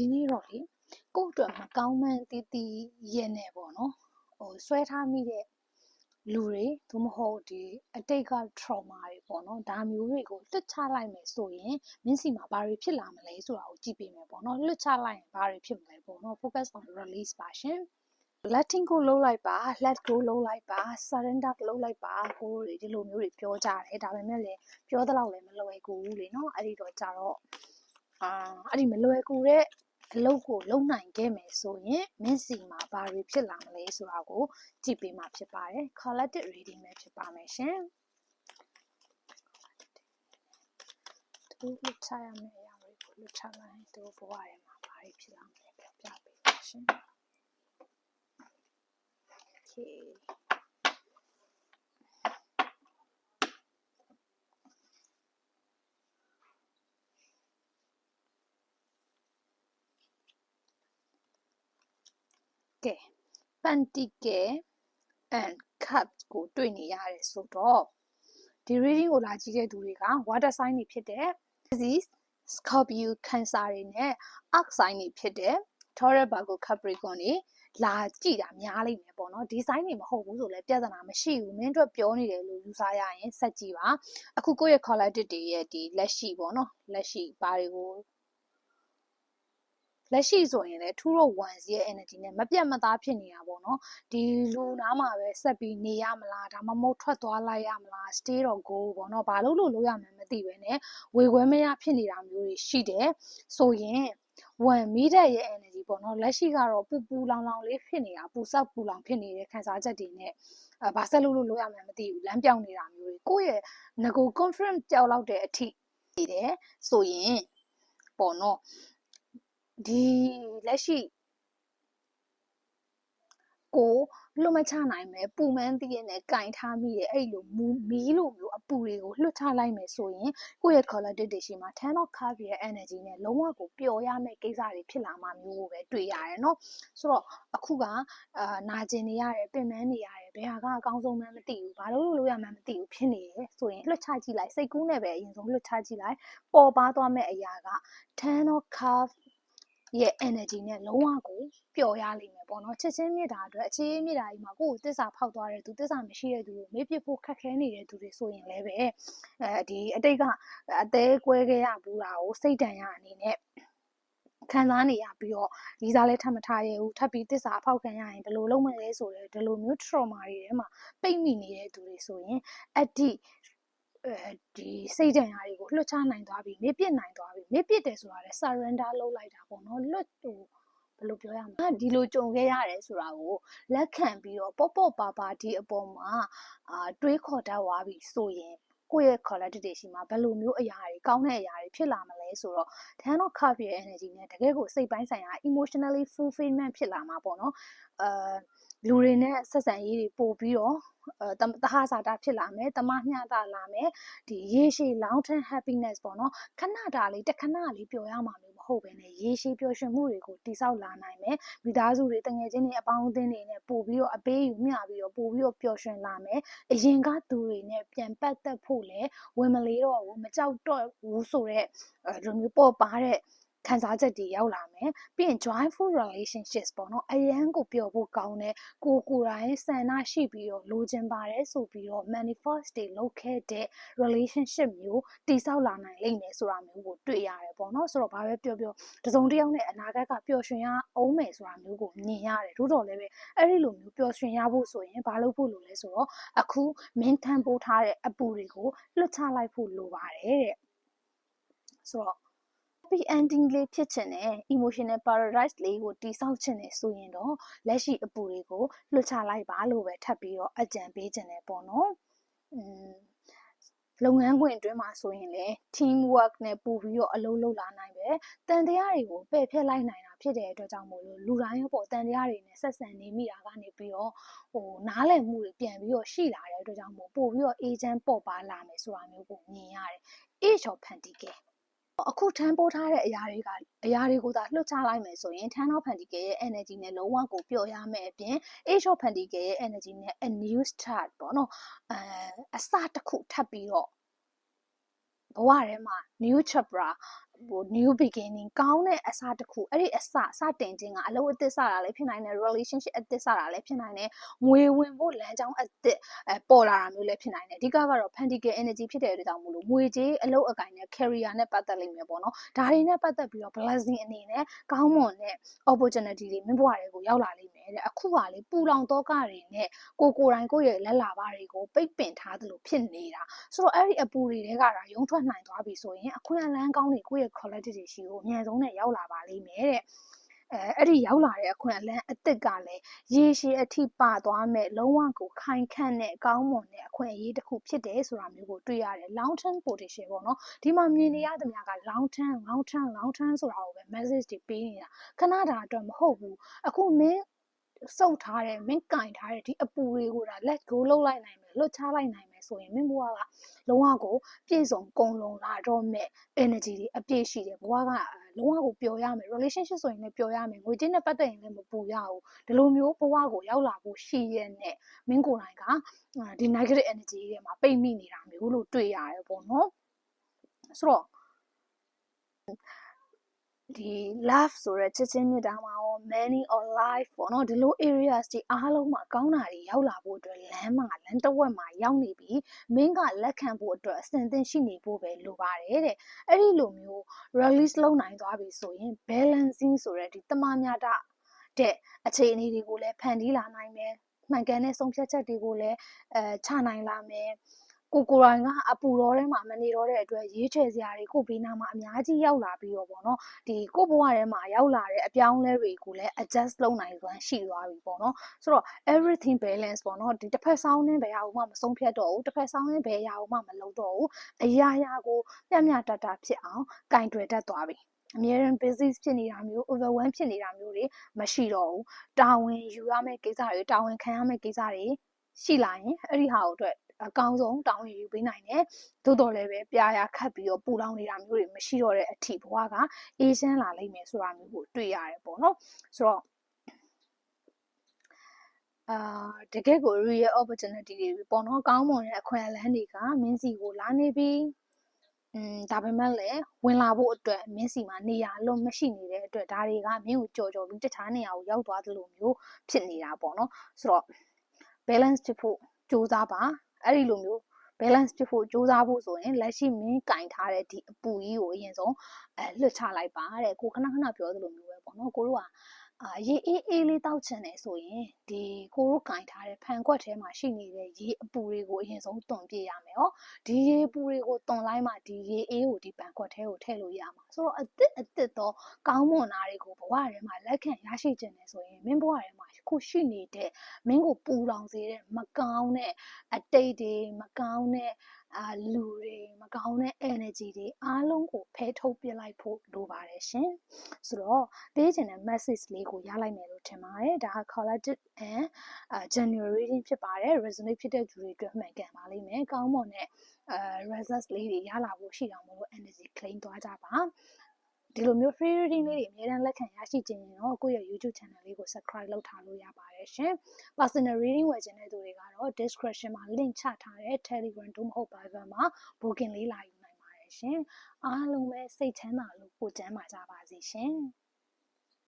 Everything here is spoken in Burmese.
ဒီနေ့တော့လေကိုယ့်အတွက်မကောင်းမှန်းသိသိရဲ့နဲ့ပေါ့နော်ဟိုဆွဲထားမိတဲ့လူတွေသို့မဟုတ်ဒီအတိတ်က trauma တွေပေါ့နော်ဒါမျိုးတွေကိုလွတ်ချလိုက်မယ်ဆိုရင်မင်းစီမှာဘာတွေဖြစ်လာမလဲဆိုတာကိုကြည့်ပေးမယ်ပေါ့နော်လွတ်ချလိုက်ရင်ဘာတွေဖြစ်မလဲပေါ့နော် focus on release ပါရှင် letting go လုပ်လိုက်ပါ let go လုပ်လိုက်ပါ surrender လုပ်လိုက်ပါကိုတွေဒီလိုမျိုးတွေပြောကြတယ်ဒါပေမဲ့လည်းပြောသလောက်လည်းမလွယ်ကူဘူးလေနော်အဲ့ဒီတော့ကြတော့အာအဲ့ဒီမလွယ်ကူတဲ့ အလုပ်ကိုလုပ်နိုင်ခဲ့မယ်ဆိုရင်မင်းစီမှာဘာတွေဖြစ်လာမလဲဆိုတာကိုကြည့်ပေးမှာဖြစ်ပါတယ် collected reading ပဲဖြစ်ပါမယ်ရှင်သူလွတ်ချရမယ့်အရာတွေကိုလွတ်ချလိုက်ရင်သူဘဝထဲမှာဘာတွေဖြစ်လာမလဲပြောပြပေးပါရှင် Okay. ကဲ pentacle and cup ကိုတွေ့နေရတယ်ဆိုတော့ဒီ reading ကိုလာကြည့်တဲ့သူတွေက water sign တွေဖြစ်တဲ့ Pisces Scorpio Cancer တွေနဲ့ Arc sign တွေဖြစ်တဲ့ Taurus Virgo Capricorn တွေလာကြည့်တာများလိမ့်မယ်ပေါ့နော်ဒီ sign တွေမဟုတ်ဘူးဆိုလည်းပြဿနာမရှိဘူးမင်းတို့ပြောနေတယ်လို့ယူဆရရင်ဆက်ကြည့်ပါအခုကိုယ့်ရဲ့ collected တွေရဲ့ဒီလက်ရှိပေါ့နော်လက်ရှိဘာတွေကို လက်ရှိဆိုရင်လည်းထူးတော့ ones ရဲ့ energy နဲ့မပြတ်မသားဖြစ်နေတာပေါ့နော်ဒီလူနားမှာပဲဆက်ပြီးနေရမလားဒါမှမဟုတ်ထွက်သွားလိုက်ရမလား stay or go ပေါ့နော်ဘာလို့လို့လုပ်ရမှန်းမသိပဲねဝေခွဲမရဖြစ်နေတာမျိုးတွေရှိတယ်ဆိုရင်ဝန်မိတဲ့ရဲ့ energy ပေါ့နော်လက်ရှိကတော့ပူပူလောင်လောင်လေးဖြစ်နေတာပူဆောက်ပူလောင်ဖြစ်နေတဲ့ခံစားချက်တွေနဲ့အဲဘာဆက်လို့လို့လုပ်ရမှန်းမသိဘူးလမ်းပြောင်းနေတာမျိုးတွေကိုယ့်ရဲ့ငကို confidence ကြောက်လောက်တဲ့အထိနေတယ်ဆိုရင်ပေါ့နော် ဒီလက်ရှိကိုလွတ်မချနိုင်ပဲပူမန်းတည်ရနဲ့ကင်ထားမိတဲ့အဲ့လိုမူမီးလိုမျိုးအပူတွေကိုလွှတ်ချလိုက်မယ်ဆိုရင်ကိုယ့်ရဲ့ collective တွေရှိမှာ10 of cup ရဲ့ energy နဲ့လုံးဝကိုပျော်ရမယ့်ကိစ္စတွေဖြစ်လာမှမျိုးကိုပဲတွေ့ရတယ်เนาะဆိုတော့အခုကအာနာကျင်နေရတယ်ပင်ပန်းနေရတယ်ဘယ်ဟာကအကောင်းဆုံးမှန်းမသိဘူးဘာလို့လို့ရမှန်းမသိဘူးဖြစ်နေရဆိုရင်လွှတ်ချကြည့်လိုက်စိတ်ကူးနဲ့ပဲအရင်ဆုံးလွှတ်ချကြည့်လိုက်ပေါ်ပါသွားမယ့်အရာက10 of cup ရဲ့ energy နဲ့လုံးဝကိုပျော်ရလိမ့်မယ်ပေါ့နော်ချက်ချင်းမြစ်တာအတွက်အခြေမြစ်တာကြီးမှာကိုယ့်ကိုတစ္ဆာဖောက်သွားတဲ့သူတစ္ဆာမရှိတဲ့သူကိုမေ့ပစ်ဖို့ခက်ခဲနေတဲ့သူတွေဆိုရင်လည်းပဲအဲဒီအတိတ်ကအသေးကွဲခဲ့ရဘူးတာကိုစိတ်တန်ရအနေနဲ့ခံစားနေရပြီးတော့ဒီစားလဲထပ်မထားရဘူးထပ်ပြီးတစ္ဆာအဖောက်ခံရရင်ဘယ်လိုလုပ်မလဲဆိုတော့ဒီလိုမျိုး trauma တွေထဲမှာပိတ်မိနေတဲ့သူတွေဆိုရင်အဲ့ဒီအဲဒီစိတ်ဒဏ်ရာတွေကိုလွှတ်ချနိုင်သွားပြီမေ့ပစ်နိုင်သွားပြီ မေ့ပစ်တယ်ဆိုတာလေ surrender လုပ်လိုက်တာပေါ့နော်လွတ်ဟိုဘယ်လိုပြောရမလဲဒီလိုကြုံခဲ့ရတယ်ဆိုတာကိုလက်ခံပြီးတော့ပေါ့ပေါ့ပါပါဒီအပေါ်မှာအာတွေးခေါ်တတ်သွားပြီဆိုရင် ကိုယ့်ရဲ့ quality တွေရှိမှာဘယ်လိုမျိုးအရာတွေကောင်းတဲ့အရာတွေဖြစ်လာမလဲဆိုတော့ ten of cup ရဲ့ energy နဲ့တကယ်ကိုစိတ်ပိုင်းဆိုင်ရာ emotionally fulfillment ဖြစ်လာမှာပေါ့နော်အာလူတွေနဲ့ဆက်ဆံရေးတွေပို့ပြီးတော့အဲတဟဇာတာဖြစ်လာမယ်တမမျှတာလာမယ်ဒီရေရှည် long term happiness ပေါ့နော်ခဏတာလေးတခဏလေးပျော်ရမှာမျိုးမ ဟုတ်ဘဲနဲ့ရေရှည်ပျော်ရွှင်မှုတွေကိုတိဆောက်လာနိုင်မယ်မိသားစုတွေတငယ်ချင်းတွေအပေါင်းအသင်းတွေနဲ့ပို့ပြီးတော့အပေးယူမျှပြီးတော့ပို့ပြီးတော့ပျော်ရွှင်လာမယ်အရင်ကသူတွေနဲ့ပြန်ပတ်သက်ဖို့လည်းဝင်မလေးတော့ဘူးမကြောက်တော့ဘူးဆိုတော့ဒီလိုမျိုးပေါ်ပါတဲ့ ခံစားချက်တွေရောက်လာမယ်ပြီးရင် joyful relationships ပေါ့နော်အရန်ကိုပျော်ဖို့ကောင်းတဲ့ကိုကိုယ်တိုင်ဆန္ဒရှိပြီးတော့လိုချင်ပါတယ်ဆိုပြီးတော့ manifest တွေလုပ်ခဲ့တဲ့ relationship မျိုးတည်ဆောက်လာနိုင်လိမ့်မယ်ဆိုတာမျိုးကိုတွေ့ရတယ်ပေါ့နော်ဆိုတော့ဘာပဲပြောပြောတစုံတစ်ယောက်နဲ့အနာဂတ်ကပျော်ရွှင်ရအောင်မယ်ဆိုတာမျိုးကိုမြင်ရတယ်တို့တော့လည်းပဲအဲ့ဒီလိုမျိုးပျော်ရွှင်ရဖို့ဆိုရင်ဘာလုပ်ဖို့လိုလဲဆိုတော့အခုမင်းထမ်းပိုးထားတဲ့အပူတွေကိုလွတ်ချလိုက်ဖို့လိုပါတယ်တဲ့ဆိုတော့ happy ending လေးဖြစ်ချင်တယ် emotional paradise လေးကိုတိဆောက်ချင်တယ်ဆိုရင်တော့လက်ရှိအပူတွေကိုလွှတ်ချလိုက်ပါလို့ပဲထပ်ပြီးတော့အကြံပေးချင်တယ်ပေါ့နော်อืมလုပ်ငန်းခွင်အတွင်းမှာဆိုရင်လည်း team work နဲ့ပူပြီးတော့အလုပ်လုပ်လာနိုင်ပဲတန်တရားတွေကိုပယ်ဖျက်လိုက်နိုင်တာဖြစ်တဲ့အတွက်ကြောင့်မို့လို့လူတိုင်းရောပေါ့တန်တရားတွေနဲ့ဆက်ဆံနေမိတာကနေပြီးတော့ဟိုနားလည်မှုတွေပြန်ပြီးတော့ရှိလာတဲ့အတွက်ကြောင့်မို့ပို့ပြီးတော့ agent ပေါ့ပါလာမယ်ဆိုတာမျိုးကိုမြင်ရတယ် age of pentacle အခုထမ်းပိုးထားတဲ့အရာတွေကအရာတွေကိုသာလွှတ်ချလိုက်မယ်ဆိုရင်ထမ်းတော့ Pentacle ရဲ့ energy နဲ့လုံးဝကိုပျော်ရမယ်အပြင် Age of Pentacle ရဲ့ energy နဲ့ a new start ပေါ့နော်အဲအစတစ်ခုထပ်ပြီးတော့ဘဝထဲမှာ new chapter ဟို new beginning ကောင်းတဲ့အစတစ်ခုအဲ့ဒီအစစတင်ခြင်းကအလုပ်အသစ်စတာလည်းဖြစ်နိုင်တယ် relationship အသစ်စတာလည်းဖြစ်နိုင်တယ်ငွေဝင်ဖို့လမ်းကြောင်းအသစ်အဲပေါ်လာတာမျိုးလည်းဖြစ်နိုင်တယ်အဓိကကတော့ pentacle energy ဖြစ်တဲ့အတွက်ကြောင့်မို့လို့ငွေကြေးအလုပ်အကိုင်နဲ့ career နဲ့ပတ်သက်လိမ့်မယ်ပေါ့နော်ဒါတွေနဲ့ပတ်သက်ပြီးတော့ blessing အနေနဲ့ကောင်းမွန်တဲ့ opportunity တွေမင်းဘဝတွေကိုရောက်လာလိမ့်မယ် တဲ့အခုကလေပူလောင်တော့ကတွေနဲ့ကိုကိုယ်တိုင်ကိုယ့်ရဲ့လက်လာပါတွေကိုပိတ်ပင်ထားသလိုဖြစ်နေတာဆိုတော့အဲ့ဒီအပူတွေတဲကဒါရုံထွက်နိုင်သွားပြီဆိုရင်အခွင့်အလမ်းကောင်းတွေကိုယ့်ရဲ့ quality တွေရှိကိုအများဆုံးနဲ့ရောက်လာပါလိမ့်မယ်တဲ့အဲအဲ့ဒီရောက်လာတဲ့အခွင့်အလမ်းအသစ်ကလည်းရေရှည်အထိပါသွားမဲ့လုံးဝကိုခိုင်ခန့်တဲ့အကောင်းမွန်တဲ့အခွင့်အရေးတစ်ခုဖြစ်တယ်ဆိုတာမျိုးကိုတွေ့ရတယ် long term potential ပေါ့နော်ဒီမှာမြင်နေရသမျှက long term long term long term ဆိုတာကိုပဲ message တွေပေးနေတာခဏတာအတွက်မဟုတ်ဘူးအခုမင်း စုပ်ထားတဲ့မင်းကင်ထားတဲ့ဒီအပူတွေကိုဒါ let go လုပ်လိုက်နိုင်မယ်လွတ်ချလိုက်နိုင်မယ်ဆိုရင်မင်းဘဝကလုံးဝကိုပြည့်စုံကုန်လုံးလာတော့မဲ့ energy တွေအပြည့်ရှိတယ်ဘဝကလုံးဝကိုပျော်ရမယ် relationship ဆိုရင်လည်းပျော်ရမယ်ငွေကြေးနဲ့ပတ်သက်ရင်လည်းမပူရဘူးဒီလိုမျိုးဘဝကိုရောက်လာဖို့ရှိရဲ့နဲ့မင်းကိုယ်တိုင်ကဒီ negative energy တွေမှာပိတ်မိနေတာမျိုးလို့တွေ့ရတယ်ပေါ့နော်ဆိုတော့ ဒီ love ဆိုတဲ့ချစ်ချင်းမြတ်တာမှာရော money or life ပေါ့နော်ဒီလို areas တွေအားလုံးမှာကောင်းတာတွေရောက်လာဖို့အတွက်လမ်းမှာလမ်းတစ်ဝက်မှာရောက်နေပြီမင်းကလက်ခံဖို့အတွက်အစဉ်သင့်ရှိနေဖို့ပဲလိုပါတယ်တဲ့အဲ့ဒီလိုမျိုး release လုပ်နိုင်သွားပြီဆိုရင် balancing ဆိုတဲ့ဒီတမမြတာတဲ့အခြေအနေတွေကိုလည်းဖန်တီးလာနိုင်မယ်မှန်ကန်တဲ့ဆုံးဖြတ်ချက်တွေကိုလည်းအဲချနိုင်လာမယ် ကိုကိုရိုင်းကအပူတော်ထဲမှာမနေတော့တဲ့အတွက်ရေးချယ်စရာတွေကိုဘေးနားမှာအများကြီးရောက်လာပြီးတော့ပေါ့နော်ဒီကိုဘဝထဲမှာရောက်လာတဲ့အပြောင်းလဲတွေကိုလည်း adjust လုပ်နိုင်စွမ်းရှိသွားပြီပေါ့နော်ဆိုတော့ everything balance ပေါ့နော်ဒီတစ်ဖက်ဆောင်းနဲ့ဘယ်ဟာမှမဆုံးဖြတ်တော့ဘူးတစ်ဖက်ဆောင်းနဲ့ဘယ်ဟာမှမလုပ်တော့ဘူးအရာရာကိုပြမျှတတဖြစ်အောင်ကင်တွယ်တတ်သွားပြီအမြဲတမ်း busy ဖြစ်နေတာမျိုး overwhelm ဖြစ်နေတာမျိုးတွေမရှိတော့ဘူးတာဝန်ယူရမယ့်ကိစ္စတွေတာဝန်ခံရမယ့်ကိစ္စတွေရှိလာရင်အဲ့ဒီဟာကိုအတွက် အကောင်းဆုံးတောင်းယူပေးနိုင်တယ်သို့တော်လည်းပဲပြာရခတ်ပြီးတော့ပူလောင်နေတာမျိုးတွေမရှိတော့တဲ့အထိဘဝကအေးချမ်းလာလိမ့်မယ်ဆိုတာမျိုးကိုတွေ့ရတယ်ပေါ့နော်ဆိုတော့အာတကယ်ကို real opportunity တွေပေါ့နော်ကောင်းမွန်တဲ့အခွင့်အလမ်းတွေကမင်းစီကိုလာနေပြီးอืมဒါပေမဲ့လည်းဝင်လာဖို့အတွက်မင်းစီမှာနေရာလုံးမရှိနေတဲ့အတွက်ဒါတွေကမင်းကိုကြော်ကြော်ပြီးတခြားနေရာကိုရောက်သွားသလိုမျိုးဖြစ်နေတာပေါ့နော်ဆိုတော့ balance ဖြစ်ဖို့စူးစမ်းပါ အဲ့ဒီလိုမျိုး balance ဖြစ်ဖို့စူးစမ်းဖို့ဆိုရင်လက်ရှိမင်းကင်ထားတဲ့ဒီအပူကြီးကိုအရင်ဆုံးအဲလွတ်ချလိုက်ပါတဲ့ကိုခဏခဏပြောသလိုမျိုးပဲပေါ့နော်ကိုတို့က အာရေအေးအေးလေးတောက်ချင်တယ်ဆိုရင်ဒီကိုတို့ကင်ထားတဲ့ဖန်ခွက်ထဲမှာရှိနေတဲ့ရေအပူတွေကိုအရင်ဆုံးတွန်ပြရမယ်ဟောဒီရေပူတွေကိုတွန်လိုက်မှဒီရေအေးကိုဒီဖန်ခွက်ထဲကိုထည့်လို့ရမှာဆိုတော့အစ်စ်အစ်စ်တော့ကောင်းမွန်တာတွေကိုဘဝထဲမှာလက်ခံရရှိခြင်းတယ်ဆိုရင်မင်းဘဝထဲမှာခုရှိနေတဲ့မင်းကိုပူလောင်စေတဲ့မကောင်းတဲ့အတိတ်တွေမကောင်းတဲ့ အာလူတွေမကောင်းတဲ့ energy တွေအားလုံးကိုဖယ်ထုတ်ပြလိုက်ဖို့လိုပါတယ်ရှင်ဆိုတော့ပေးချင်တဲ့ message လေးကိုရလိုက်မယ်လို့ထင်ပါတယ်ဒါက collective and general reading ဖြစ်ပါတယ် resonate ဖြစ်တဲ့သူတွေအတွက်မှန်ကန်ပါလိမ့်မယ်ကောင်းမွန်တဲ့အဲ results လေးတွေရလာဖို့ရှိအောင်မလို့ energy claim သွားကြပါ ဒီလိုမျိုး free reading လေးတွေအများတန်းလက်ခံရရှိခြင်းရင်တော့ကိုယ့်ရဲ့ YouTube channel လေးကို subscribe လုပ်ထားလို့ရပါတယ်ရှင် personal reading ဝယ်ခြင်းတဲ့သူတွေကတော့ description မှာ link ချထားတဲ့ Telegram တို့မဟုတ် Viber မှာ booking လေးလာယူနိုင်ပါတယ်ရှင်အားလုံးပဲစိတ်ချမ်းသာလို့ပို့ချမ်းပါကြပါစေရှင်